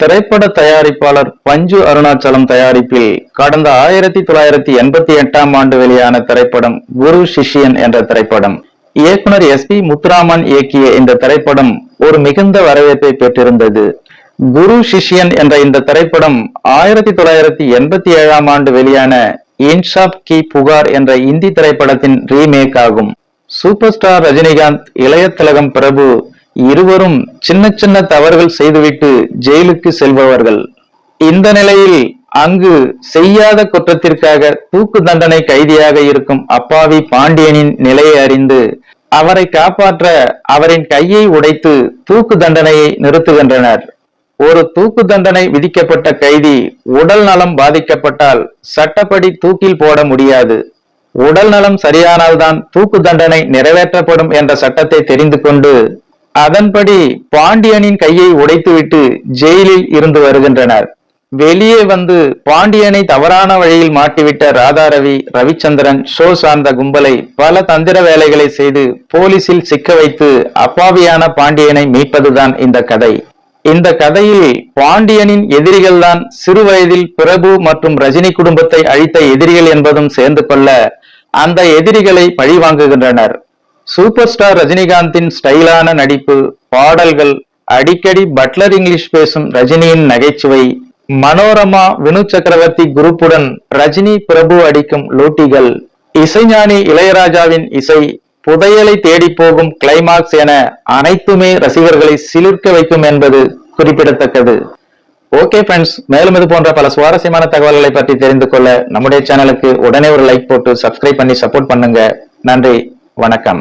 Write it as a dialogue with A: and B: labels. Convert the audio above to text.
A: திரைப்பட தயாரிப்பாளர் பஞ்சு அருணாச்சலம் தயாரிப்பில் கடந்த ஆயிரத்தி தொள்ளாயிரத்தி எண்பத்தி எட்டாம் ஆண்டு வெளியான திரைப்படம் குரு சிஷியன் என்ற திரைப்படம். இயக்குனர் எஸ் பி முத்துராமன் இயக்கிய இந்த திரைப்படம் ஒரு மிகுந்த வரவேற்பை பெற்றிருந்தது. குரு சிஷியன் என்ற இந்த திரைப்படம் ஆயிரத்தி தொள்ளாயிரத்தி எண்பத்தி ஏழாம் ஆண்டு வெளியான இன்ஷாப் கி புகார் என்ற இந்தி திரைப்படத்தின் ரீமேக் ஆகும். சூப்பர் ஸ்டார் ரஜினிகாந்த் இளைய திலகம் பிரபு இருவரும் சின்ன சின்ன தவறுகள் செய்துவிட்டு ஜெயிலுக்கு செல்பவர்கள். இந்த நிலையில் அங்கு செய்யாத குற்றத்திற்காக தூக்கு தண்டனை கைதியாக இருக்கும் அப்பாவி பாண்டியனின் நிலையை அறிந்து அவரை காப்பாற்ற அவரின் கையை உடைத்து தூக்கு தண்டனையை நிறுத்துகின்றனர். ஒரு தூக்கு தண்டனை விதிக்கப்பட்ட கைதி உடல் நலம் பாதிக்கப்பட்டால் சட்டப்படி தூக்கில் போட முடியாது. உடல் நலம் சரியானால்தான் தூக்கு தண்டனை நிறைவேற்றப்படும் என்ற சட்டத்தை தெரிந்து கொண்டு அதன்படி பாண்டியனின் கையை உடைத்துவிட்டு ஜெயிலில் இருந்து வருகின்றனர். வெளியே வந்து பாண்டியனை தவறான வழியில் மாட்டிவிட்ட ராதாரவி ரவிச்சந்திரன் ஷோ சார்ந்த கும்பலை பல தந்திர வேலைகளை செய்து போலீசில் சிக்க வைத்து அப்பாவியான பாண்டியனை மீட்பதுதான் இந்த கதை. இந்த கதையில் பாண்டியனின் எதிரிகள்தான் சிறு வயதில் பிரபு மற்றும் ரஜினி குடும்பத்தை அழித்த எதிரிகள் என்பதும் சேர்ந்து கொள்ள அந்த எதிரிகளை பழிவாங்குகின்றனர். சூப்பர் ஸ்டார் ரஜினிகாந்தின் ஸ்டைலான நடிப்பு பாடல்கள் அடிக்கடி பட்லர் இங்கிலீஷ் பேசும் ரஜினியின் நகைச்சுவை மனோரமா வினு சக்கரவர்த்தி குரூப்புடன் ரஜினி பிரபு அடிக்கும் லூட்டிகள் இசைஞானி இளையராஜாவின் இசை புதையலை தேடி போகும் கிளைமாக்ஸ் என அனைத்துமே ரசிகர்களை சிலிர்க்க வைக்கும் என்பது குறிப்பிடத்தக்கது. ஓகே ஃப்ரெண்ட்ஸ் மேலும் இது போன்ற பல சுவாரஸ்யமான தகவல்களை பற்றி தெரிந்து கொள்ள நம்முடைய சேனலுக்கு உடனே ஒரு லைக் போட்டு சப்ஸ்கிரைப் பண்ணி சப்போர்ட் பண்ணுங்க. நன்றி. வணக்கம்.